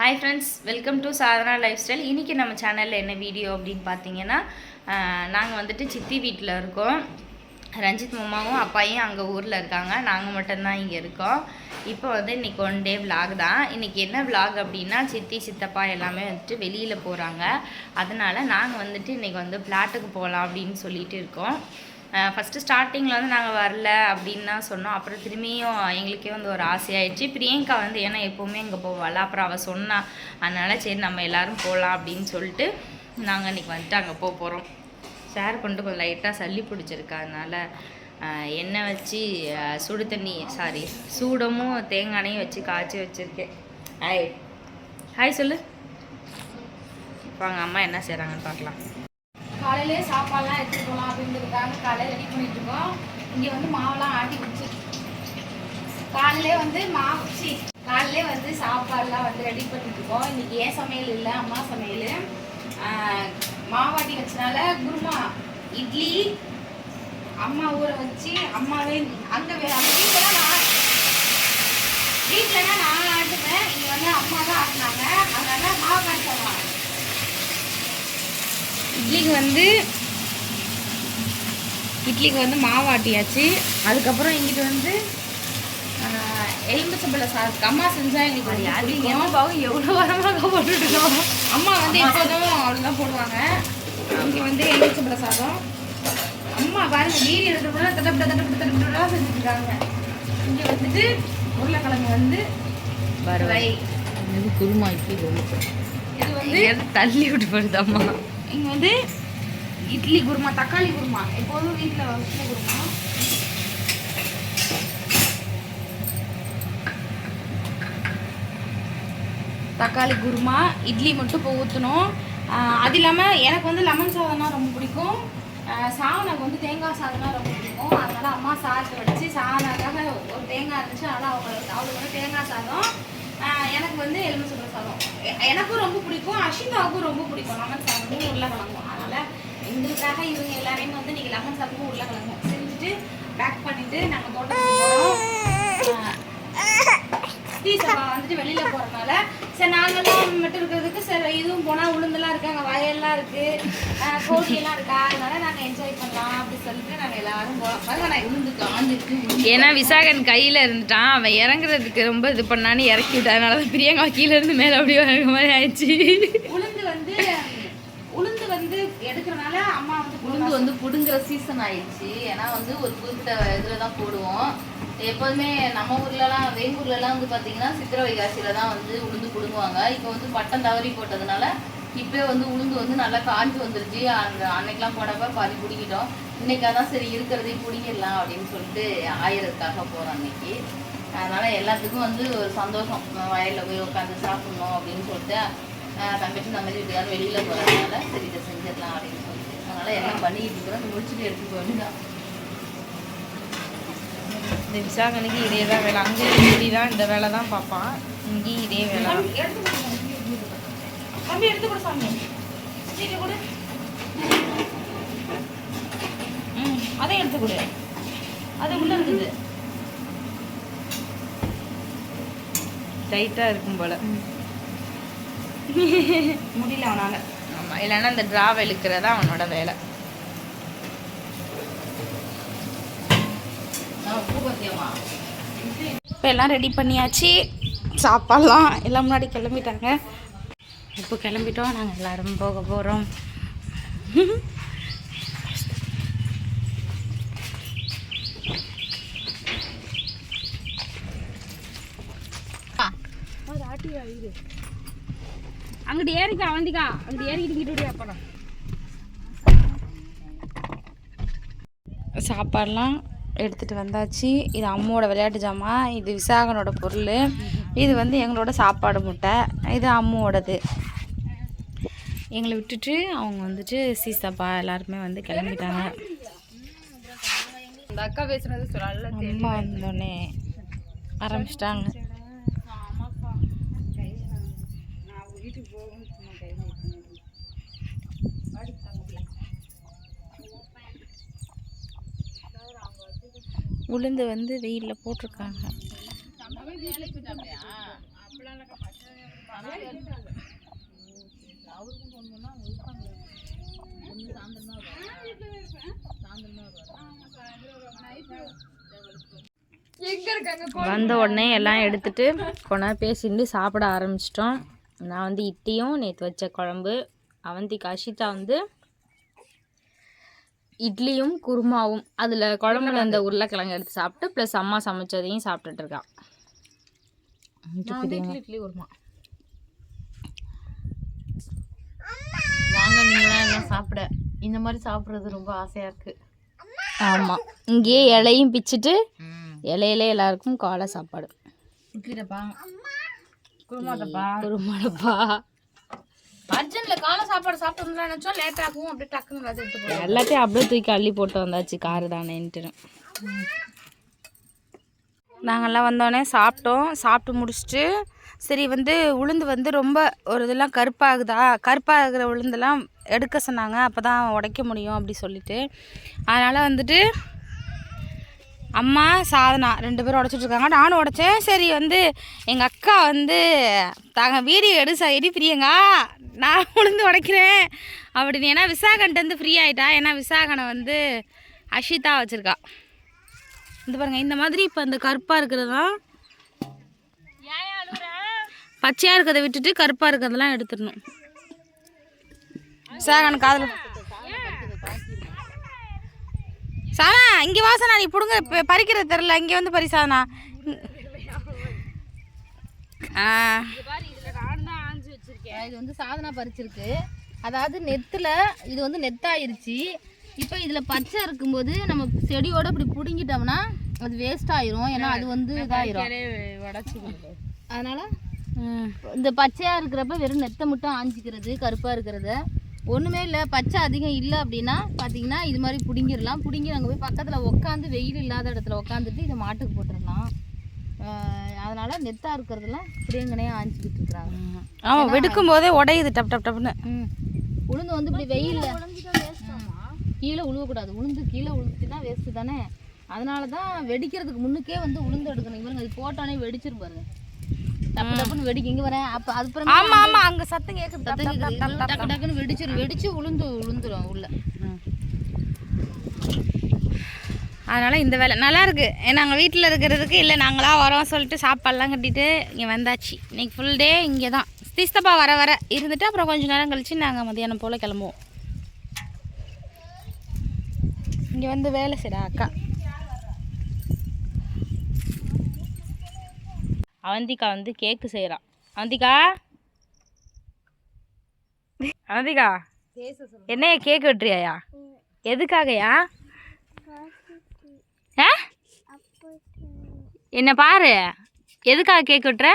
Hi friends welcome to Sadhana lifestyle இன்றைக்கி நம்ம சேனலில் என்ன வீடியோ அப்படின்னு பார்த்தீங்கன்னா நாங்கள் வந்துட்டு சித்தி வீட்டில் இருக்கோம். ரஞ்சித் மாமாவும் அப்பாயும் அங்கே ஊரில் இருக்காங்க. நாங்கள் மட்டும்தான் இங்கே இருக்கோம். இப்போ வந்து இன்றைக்கி ஒன் டே விலாக் தான். இன்றைக்கி என்ன விலாக் அப்படின்னா சித்தி சித்தப்பா எல்லாமே வந்துட்டு வெளியில் போகிறாங்க அதனால் நாங்கள் வந்துட்டு இன்றைக்கி வந்து ஃப்ளாட்டுக்கு போகலாம் அப்படின்னு சொல்லிட்டு இருக்கோம். ஃபஸ்ட்டு ஸ்டார்டிங்கில் வந்து நாங்கள் வரல அப்படின்னு தான் சொன்னோம். அப்புறம் திரும்பியும் எங்களுக்கே வந்து ஒரு ஆசையாயிடுச்சு. பிரியங்கா வந்து ஏன்னா எப்போவுமே இங்கே போவாள். அப்புறம் அவள் சொன்னா அதனால் சரி நம்ம எல்லாரும் போகலாம் அப்படின்னு சொல்லிட்டு நாங்கள் இன்றைக்கி வந்துட்டு அங்கே போக போகிறோம் ஷேர் பண்ணிட்டு கொஞ்சம் லைட்டாக சளி பிடிச்சிருக்கு. அதனால எண்ணெய் வச்சு சுடு தண்ணி சாரி சூடமும் தேங்காயும் வச்சு காய்ச்சி வச்சுருக்கேன். ஹாய் ஹாய் சொல்லு. வாங்க அம்மா என்ன செய்கிறாங்கன்னு பார்க்கலாம். காலையிலே சாப்பாடுலாம் எடுத்துகிட்டு போகலாம் அப்படின்றதுக்காக காலையில் ரெடி பண்ணிட்டுருக்கோம். இங்கே வந்து மாவெல்லாம் ஆட்டி வச்சு காலையிலே வந்து மாவுச்சி காலையிலே வந்து சாப்பாடுலாம் வந்து ரெடி பண்ணிட்டுருக்கோம். இன்றைக்கி ஏன் சமையல் இல்லை? அம்மா சமையல். மாவாட்டி வச்சனால குருமா இட்லி அம்மா ஊற வச்சு அம்மாவே அங்கே அந்த வீட்டில் நான் வீட்டிலனா நான் ஆட்டுவேன். இங்கே வந்து அம்மா தான் ஆட்டினாங்க. அதனால மாவு காட்டுவாங்க இட்லிக்கு வந்து இட்லிக்கு வந்து மாவு ஆட்டியாச்சு. அதுக்கப்புறம் இங்கிட்டு வந்து எலும்புச்சம்பழ சாதத்துக்கு அம்மா செஞ்சா எங்களுக்கு ரொம்ப பிடிக்கும். எவ்வளோ எவ்வளோ வரமாக போட்டுருக்கோம் அம்மா வந்து எப்போதும் அவ்வளோதான் போடுவாங்க. இங்கே வந்து எலும்புச்சம்பழ சாதம். அம்மா பாருங்க வீடு எடுக்கிறப்ப தட்டப்பட தட்டப்பட தட்டப்படா செஞ்சுட்டு இருக்காங்க. இங்கே வந்துட்டு உருளைக்கிழங்கு வந்து ஃப்ரை. இது குருமா இட்லி இது வந்து தள்ளி விட்டு போடுது அம்மா. இங்கே வந்து இட்லி குருமா தக்காளி குருமா. எப்போதும் வீட்டில் வச்ச குருமா. தக்காளி குருமா இட்லி மட்டும் இப்போ ஊற்றணும் அது இல்லாமல் எனக்கு வந்து லெமன் சாதம்னா ரொம்ப பிடிக்கும். சாணக்கு வந்து தேங்காய் சாதம்னா ரொம்ப பிடிக்கும். அதனால் அம்மா சாதத்தை வச்சு சாதனாக்காக ஒரு தேங்காய் இருந்துச்சு. அதனால் அவங்க அவளுக்கு வந்து தேங்காய் சாதம். எனக்கு வந்து எலுமிச்சம்பழ சாதம். எனக்கும் ரொம்ப பிடிக்கும் அஷிதாவுக்கும் ரொம்ப பிடிக்கும். லெமன் சாதமும் உருளைக்கிழங்கும் அதனால் எங்களுக்காக இவங்க எல்லாரையும் வந்து நீங்கள் லெமன் சாதமும் உருளைக்கிழங்கும் செஞ்சுட்டு பேக் பண்ணிவிட்டு நாங்கள் தோட்டத்துக்கு போகிறோம் ஸ்ரீசபா வந்துட்டு வெளியில போறதுனால சரி நாங்கெல்லாம் மட்டும் இருக்கிறதுக்கு சரி இதுவும் போனா உளுந்தெல்லாம் இருக்கு அங்க வயல்லாம் இருக்கு அஹ் கோழி எல்லாம் இருக்கா? அதனால நாங்க என்ஜாய் பண்ணலாம் அப்படி சொல்லிட்டு நாங்க எல்லாரும் போறோம். பாருங்க நான் உளுந்து காஞ்சிருக்கு. ஏன்னா விசாகன் கையில் இருந்துட்டான். அவன் இறங்குறதுக்கு ரொம்ப இது பண்ணான்னு இறக்கி விட்டான் அதனால தான் பிரியங்கா கீழே இருந்து மேலே அப்படியே வர மாதிரி ஆயிடுச்சு. உளுந்து வந்து உளுந்து வந்து எடுக்கிறனால அம்மா வந்து உளுந்து வந்து புடுங்குற சீசன் ஆயிடுச்சு. ஏன்னா வந்து ஒரு குறிப்பிட்ட இதில் தான் போடுவோம். எப்போதுமே நம்ம ஊர்லலாம் வேங்கூர்லலாம் வந்து பார்த்தீங்கன்னா சித்திரை வைகாசியில தான் வந்து உளுந்து புடுங்குவாங்க. இப்போ வந்து பட்டம் தவறி போட்டதுனால இப்போ வந்து உளுந்து வந்து நல்லா காஞ்சு வந்துருச்சு. அந்த அன்னைக்கெல்லாம் போனப்ப பாதி பிடிக்கிட்டோம் இன்னைக்காக தான் சரி இருக்கிறதையும் பிடிக்கிடலாம் அப்படின்னு சொல்லிட்டு ஆயிரத்துக்காக போகிறோம் அன்னைக்கு. அதனால் எல்லாத்துக்கும் வந்து ஒரு சந்தோஷம். வயலில் போய் உட்காந்து சாப்பிட்ணும் அப்படின்னு சொல்லிட்டு தங்கச்சி தங்கச்சி வீட்டுக்காரர் வெளியில் போகிறதுனால சரி இதை செஞ்சிடலாம் அப்படின்னு சொல்லிட்டு. அதனால் எல்லாம் பண்ணிக்கிட்டு இருக்கிறோம். முடிச்சுட்டு எடுத்துக்க வேண்டியதான் இந்த விசாகனுக்கு இதே தான் வேலை. அங்கேயும் இப்படி தான் இந்த வேலை தான் பார்ப்பான். இங்கேயும் இதே வேலை ம் அதை எடுத்து கொடு. அது உள்ள இருக்குது. டைட்டாக இருக்கும் போல். முடியல அவனால. ஆமாம் இல்லைன்னா இந்த ட்ராவ் இழுக்கிறதா அவனோட வேலை நான் பூ பத்தியம்மா இப்போ எல்லாம் ரெடி பண்ணியாச்சு. சாப்பாடலாம் எல்லாம் முன்னாடி கிளம்பிட்டாங்க. இப்போ கிளம்பிட்டோம். நாங்கள் எல்லோரும் போக போகிறோம் அங்கிட்டு ஏறிக்கா வந்திக்கா அங்கிட்டு ஏறிக்கிட்டு இங்கிட்டு அப்புறம் சாப்பாடெலாம் எடுத்துகிட்டு வந்தாச்சு. இது அம்மாவோட விளையாட்டு ஜாமான் இது விசாகனோட பொருள். இது வந்து எங்களோட சாப்பாடு முட்டை. இது அம்மாவோடது. எங்களை விட்டுட்டு அவங்க வந்துட்டு சீசாப்பா எல்லாருமே வந்து கிளம்பிட்டாங்க. இந்த அக்கா பேசுனது அம்மா வந்தோடனே ஆரம்பிச்சிட்டாங்க. உளுந்து வந்து வெயிலில் போட்டிருக்காங்க. வந்த உடனே எல்லாம் எடுத்துட்டு கொண்டா பேசிட்டு சாப்பிட ஆரம்பிச்சிட்டோம். நான் வந்து இட்டியும் நேற்று வச்ச குழம்பு. அவந்தி கஷிதா வந்து இட்லியும் குருமாவும். அதில் குழம்புல அந்த உருளைக்கிழங்கு எடுத்து சாப்பிட்டு ப்ளஸ் அம்மா சமைச்சதையும் சாப்பிட்டுட்டு இருக்கா. நான் வந்து இட்லி வருமா வாங்க நீங்களாம் எல்லாம் சாப்பிட. இந்த மாதிரி சாப்பிட்றது ரொம்ப ஆசையா இருக்கு. ஆமாம் இங்கேயே இலையும் பிச்சுட்டு இலையில எல்லாருக்கும் காலை சாப்பாடு. குருமா குருமாடப்பா. அர்ஜென்ட்ல காலை சாப்பாடு சாப்பிட்டு நினைச்சோம் லேட் ஆகும். அப்படியே டக்குன்னு எல்லாத்தையும் எடுத்து போடுவோம் எல்லாத்தையும் அப்படியே தூக்கி அள்ளி போட்டு வந்தாச்சு காரு தானேன்ட்டு. நாங்கள்லாம் வந்தோடனே சாப்பிட்டோம். சாப்பிட்டு முடிச்சுட்டு சரி வந்து உளுந்து வந்து ரொம்ப ஒரு இதெல்லாம் கருப்பாகுதா? கருப்பாகிற உளுந்தெல்லாம் எடுக்க சொன்னாங்க. அப்போ தான் உடைக்க முடியும் அப்படி சொல்லிட்டு. அதனால் வந்துட்டு அம்மா சாதனா ரெண்டு பேரும் உடச்சிட்டு இருக்காங்க. நானும் உடைச்சேன். சரி வந்து எங்கள் அக்கா வந்து தாங்க வீடியோ எடு ச எடி பிரியங்கா. நான் உளுந்து உடைக்கிறேன் அப்படின்னு. ஏன்னா விசாகன்ட்டு வந்து ஃப்ரீ ஆகிட்டா ஏன்னா விசாகனை வந்து அஷிதா வச்சுருக்கா. இந்த பாருங்கள் இந்த மாதிரி இப்போ இந்த கருப்பாக இருக்கிறது தான் பச்சையாக இருக்கிறத விட்டுட்டு கருப்பாக இருக்கிறதெல்லாம் எடுத்துடணும். விசாகன் காதில் சாதா இங்கே வாசனா நீ பிடுங்க. பறிக்கிறது தெரில இங்கே வந்து பறி சாதனா. ஆ. இது வந்து சாதனா பறிச்சிருக்கு. அதாவது நெத்துல இது வந்து நெத்தாயிருச்சு. இப்போ இதில் பச்சை இருக்கும்போது நம்ம செடியோட இப்படி பிடுங்கிட்டோம்னா அது வேஸ்ட் ஆயிரும். ஏன்னா அது வந்து இதாயிரும். அதனால. இந்த பச்சையாக இருக்கிறப்ப வெறும் நெத்தை மட்டும் ஆஞ்சிக்கிறது கருப்பாக இருக்கிறத. ஒன்றுமே இல்லை பச்சை அதிகம் இல்லை அப்படின்னா பார்த்தீங்கன்னா இது மாதிரி பிடுங்கிடலாம். பிடுங்கி அங்கே போய் பக்கத்தில் உட்காந்து வெயில் இல்லாத இடத்துல உட்காந்துட்டு இதை மாட்டுக்கு போட்டுடலாம். அதனால நெத்தாக இருக்கிறதெல்லாம் இப்படியங்கனே ஆஞ்சிக்கிட்டு இருக்கிறாங்க. ஆமாம் வெடுக்கும் போதே உடையுது டப் டப் டப்னு உளுந்து வந்து இப்படி வெயில்ல கீழே உழுவக்கூடாது. உளுந்து கீழே உளுந்துச்சுன்னா வேஸ்ட்டு தானே. அதனால தான் வெடிக்கிறதுக்கு முன்னுக்கே வந்து உளுந்து எடுக்கணும். இவருங்க அது போட்டோன்னே வெடிச்சிரும் பாருங்க. டப்பு டப்புன்னு வெடிக்க. இங்கே வரேன் அப்போ அது பிறகு ஆமா ஆமா அங்க சத்தம் டப் டப் டப். டக்கு டக்குன்னு வெடிச்சிரும். வெடிச்சு உளுந்து உளுந்துரும் உள்ள. அதனால இந்த வேலை நல்லா இருக்கு. நாங்கள் வீட்டில் இருக்கிறதுக்கு இல்லை நாங்களா வரோம் சொல்லிட்டு சாப்பாடுலாம் கட்டிட்டு இங்கே வந்தாச்சு. இன்னைக்கு ஃபுல் டே இங்கே தான் தீஸ்தப்பா வர வர. இருந்துட்டு அப்புறம் கொஞ்ச நேரம் கழிச்சு நாங்கள் மதியானம் போல் கிளம்புவோம். இங்கே வந்து வேலை செய்கிறா அக்கா. அவந்திகா வந்து கேக்கு செய்கிறான் அவந்திகா? அவந்திகா என்னைய கேக் வெட்டுறியாயா? எதுக்காகயா? ஆ? என்ன பாரு. எதுக்காக கேக் வெட்டுற?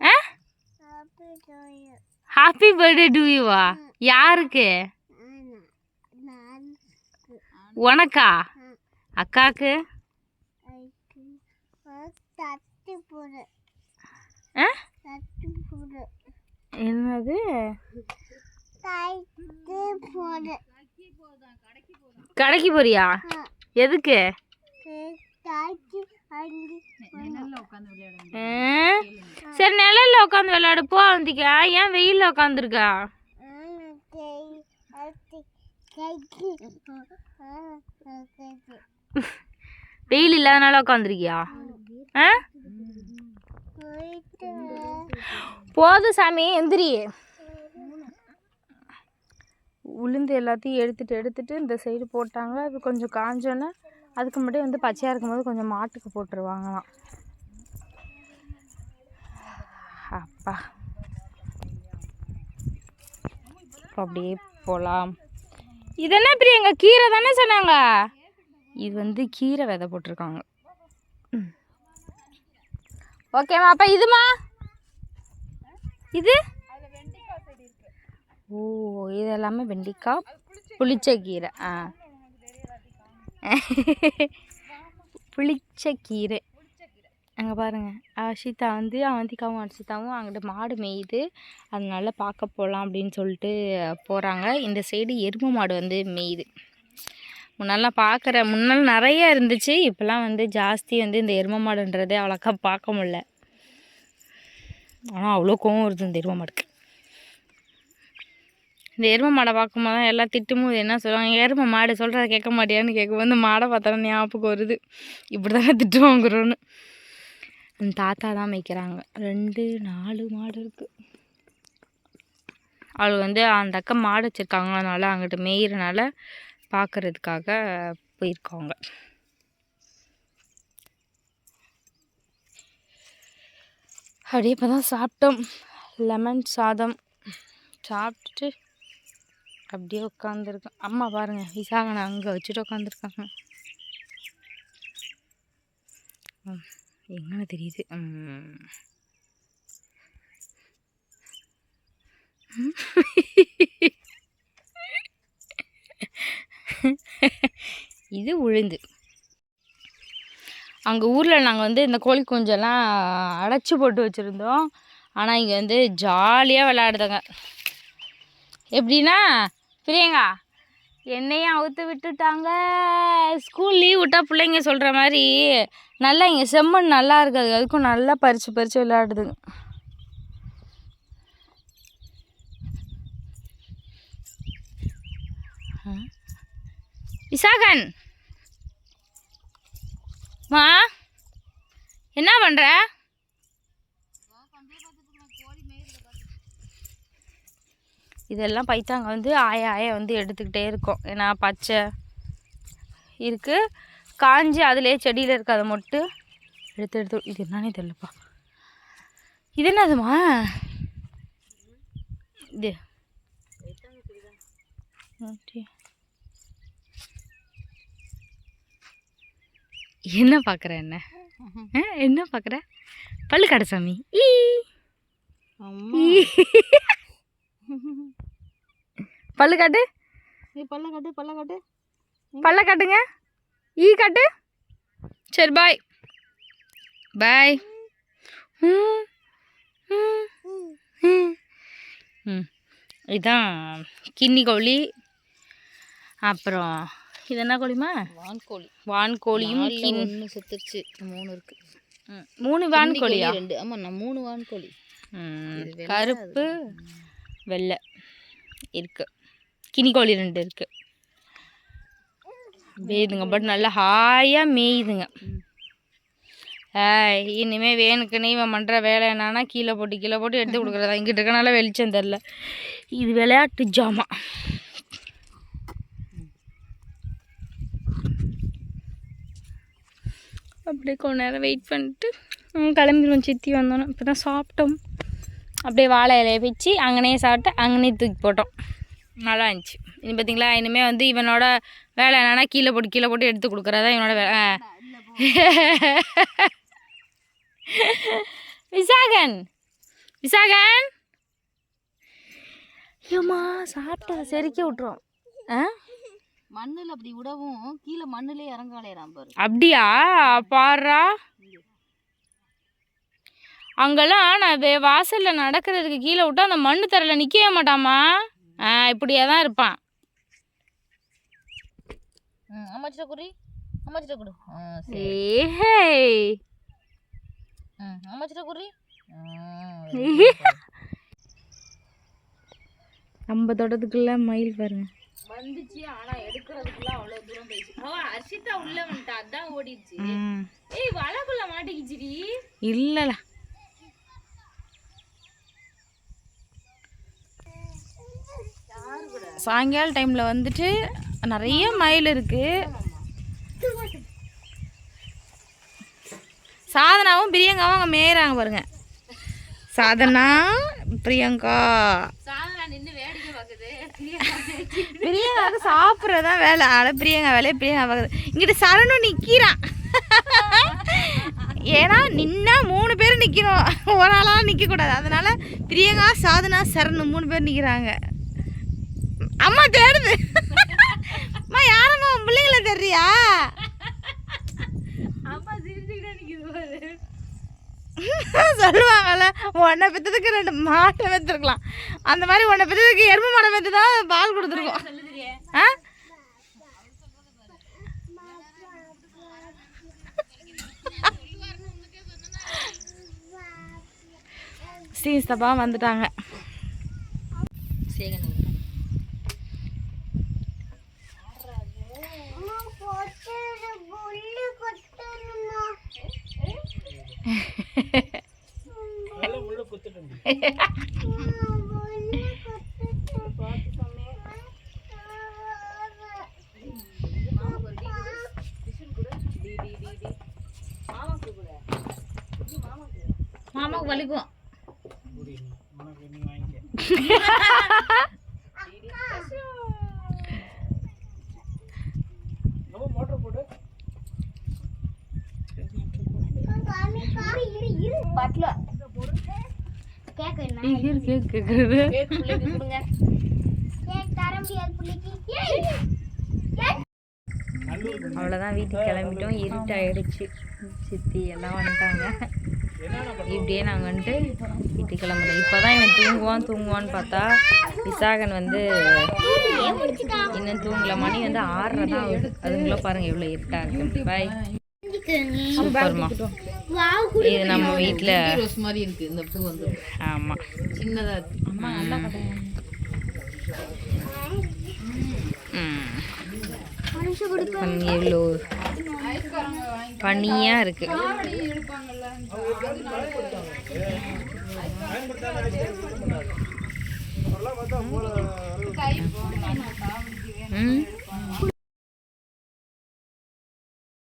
ஆ? ஹாப்பி பர்த்டே டு யூவா யாருக்கு? உனக்கா? அக்காக்கு? என்னது? கடைக்கு போறியா? எதுக்கு? சரி நிழல்ல உட்காந்து விளையாடு. போ வந்திக்கா ஏன் வெயில்ல உட்காந்துருக்கா வெயில் இல்லாதனால உட்காந்துருக்கியா ஆ? போதும் சாமி. எந்திரி. உளுந்து எல்லாத்தையும் எடுத்துட்டு எடுத்துகிட்டு இந்த சைடு போட்டாங்க. அது கொஞ்சம் காஞ்சோன்னே அதுக்கு முன்னாடி வந்து பச்சையாக இருக்கும்போது கொஞ்சம் மாட்டுக்கு போட்டுருவாங்களாம். அப்பா. இப்போ அப்படியே போகலாம் இது பிரியங்க? கீரை தானே சொன்னாங்க? இது வந்து கீரை விதை போட்டிருக்காங்க. ஓகேம்மா அப்போ இதுமா இது? ஓ இது எல்லாமே வெண்டைக்காய் புளிச்ச கீரை. ஆ. புளிச்ச கீரை. அங்கே பாருங்கள் அஷிதா வந்து அவந்திகாவும் அர்ஷிதாவும் அங்கிட்ட மாடு மேயுது. அதனால பார்க்க போகலாம் அப்படின்னு சொல்லிட்டு போகிறாங்க இந்த சைடு எருமை மாடு வந்து மேயுது. முன்னெல்லாம் பார்க்குற முன்னால் நிறைய இருந்துச்சு. இப்போலாம் வந்து ஜாஸ்தி வந்து இந்த எருமை மாடுன்றதே அவ்வளோக்கா பார்க்க முடில ஆனால் அவ்வளோ கோவம் வருது இந்த எருமை மாடுக்கு. இந்த எருமை மாடை பார்க்கும்போது தான் எல்லாம் திட்டும்போது என்ன சொல்லுவாங்க? எருமை மாடு சொல்கிறத கேட்க மாட்டியான்னு கேட்கும்போது மாடை பார்த்தா ஞாபகம் வருது. இப்படி தானே திட்டு வாங்குறோன்னு. அந்த தாத்தா தான் மேய்க்கிறாங்க. ரெண்டு நாலு மாடு இருக்குது அவள் வந்து அந்த அக்கா மாடு வச்சுருக்காங்க அதனால் அங்கிட்ட மேயிறனால பார்க்கறதுக்காக போயிருக்காங்க. அப்படியே இப்போ தான் சாப்பிட்டோம். லெமன் சாதம் சாப்பிட்டுட்டு அப்படியே உட்காந்துருக்கேன். அம்மா பாருங்க விசாகனை அங்கே வச்சுட்டு உட்காந்துருக்காங்க. எங்கே தெரியுது. இது உளுந்து. அங்கே ஊரில் நாங்கள் வந்து இந்த கோழி குஞ்செல்லாம் அடைச்சி போட்டு வச்சுருந்தோம். ஆனால் இங்கே வந்து ஜாலியாக விளையாடுதுங்க. எப்படின்னா பிரியங்கா என்னையும் அவுத்து விட்டுட்டாங்க. ஸ்கூல் லீவ் விட்டால் பிள்ளைங்க சொல்கிற மாதிரி நல்லா இங்கே செம்மண் நல்லா இருக்காது அதுக்கும் நல்லா பறித்து பறித்து விளையாடுதுங்க விசாகன். மா என்ன பண்ணுற இதெல்லாம் பைத்தாங்க வந்து ஆய ஆய வந்து எடுத்துக்கிட்டே இருக்கும். ஏன்னா பச்சை இருக்குது காஞ்சி அதிலே செடியில் இருக்காத மொட்டு எடுத்து எடுத்து. இது என்னன்னே தெரியலப்பா. இது என்னதுமா? இது. என்ன பார்க்குற என்ன? என்ன பார்க்குற பல்லு கடை சாமி. ஈ. அம்மா. ஈ. பல்லு காட்டு. நீ பல்ல காட்டு பல்ல காட்டு. பல்ல காட்டுங்க. ஈ காட்டு. சரி பாய் பாய் இதுதான் கின்னி கோழி. அப்புறம் இது என்ன கோழிமா வான்கோழி வான்கோழியும் ஒண்ணு செத்துருச்சு. மூணு இருக்கு. ம், மூணு வான்கோழியா ரெண்டு. ஆமா நான் மூணு வான்கோழி கருப்பு வெள்ளை இருக்கு. கினி கோழி ரெண்டு இருக்கு. மேயுதுங்க பட் நல்லா ஹாயாக மேயுதுங்க. ஏய் இனிமே வேணுக்குன்னு இவன் பண்ணுற வேலை என்னன்னா கீழே போட்டு கீழே போட்டு எடுத்து கொடுக்குறதா. இங்கிட்ட இருக்கனால வெளிச்சம் தெரில இது விளையாட்டு ஜாமான் அப்படியே கொஞ்ச நேரம் வெயிட் பண்ணிட்டு கிளம்பிடுவோம் சித்தி வந்தோன்னே இப்போ தான் சாப்பிட்டோம். அப்படியே வாழை இலையை வச்சு அங்கனே சாப்பிட்டு அங்கனே தூக்கி போட்டோம். நல்லா இருந்துச்சு. இனி பார்த்தீங்களா இனிமேல் வந்து இவனோட வேலை என்னன்னா கீழே போட்டு கீழே போட்டு எடுத்து கொடுக்குறதா இவனோட வேலை. விசாகன்! விசாகன்! ஏம்மா சாப்பிட்டா செரிக்க விட்ருவோம் ஆ? மண்ணுல அப்படி விடவும் கீழே மண்ணுலயே இறங்காலேறான் பாரு. அப்படியா? பாடுறா அங்கெல்லாம் நான் வாசலில் நடக்கிறதுக்கு கீழே விட்டா அந்த மண்ணு தரையில் நிற்கவே மாட்டாமா இப்படியே தான் இருப்பான். அம்மாச்சிட்ட குறி அம்மாச்சிட்ட கொடு. ஏஹே அம்மாச்சிட்ட குறி நம்ம தோட்டத்துக்குள்ள மயில் பாருங்க. வந்துச்சு ஆனா எடுக்கிறதுக்குள்ள அவ்வளவு தூரம் போயிடுச்சு. அவ அர்ஷிதா உள்ள வந்துட்டா. அதான் ஓடிடுச்சு. ஏய் வலைக்குள்ள மாட்டிக்கிச்சுடி. இல்லைல சாயங்கால டைமில் வந்துட்டு நிறைய மயில் இருக்கு. சாதனாவும் பிரியங்காவும் அங்கே மேயறாங்க பாருங்க. சாதனா பிரியங்கா. பிரியங்காவுக்கு சாப்பிட்றதா வேலை. ஆனால் பிரியங்கா வேலையை பிரியங்கா பார்க்குது. இங்கிட்ட சரணும் நிற்கிறான் ஏன்னா நின்னா மூணு பேர் நிற்கணும் ஒரு ஆளாக நிற்கக்கூடாது அதனால பிரியங்கா சாதனா சரணு மூணு பேர் நிற்கிறாங்க அம்மா தேடுது. அம்மா யாரம்மா உன் பிள்ளைங்கள தெரியா அம்மா சிரிச்சுக்கிட்டே சொல்லுவாங்கல்ல உன்னை பெற்றதுக்கு ரெண்டு மாட்டை பெற்றுருக்கலாம் அந்த மாதிரி உன்னை பெற்றதுக்கு எருமை மாடை பெற்று தான் பால் கொடுத்துருக்கோம். ஆ? ஸ்ரீஸ்தபா வந்துட்டாங்க. Hehehehe கேக் கேக்குறது. அவ்வளோதான் வீட்டுக்கு கிளம்பிட்டோம். இருட்டாயிடுச்சு சித்தி எல்லாம் வந்துட்டாங்க. இப்படியே நாங்கள் வந்துட்டு வீட்டுக்கு கிளம்புறோம். இப்போ தான் இவன் தூங்குவான் தூங்குவான்னு பார்த்தா விசாகன் வந்து இன்னும் தூங்கல மணி வந்து ஆறரை தான் ஆகுது அதுக்குள்ளே பாருங்க எவ்வளோ இருட்டா இருக்கு. பாய் சூப்பர்மா. இது நம்ம வீட்டில் ரோஸ் மாதிரி இருக்கு இந்த பூ வந்து. ஆமாம் சின்னதா இருக்கு. எவ்வளோ பனியாக இருக்கு. ம்.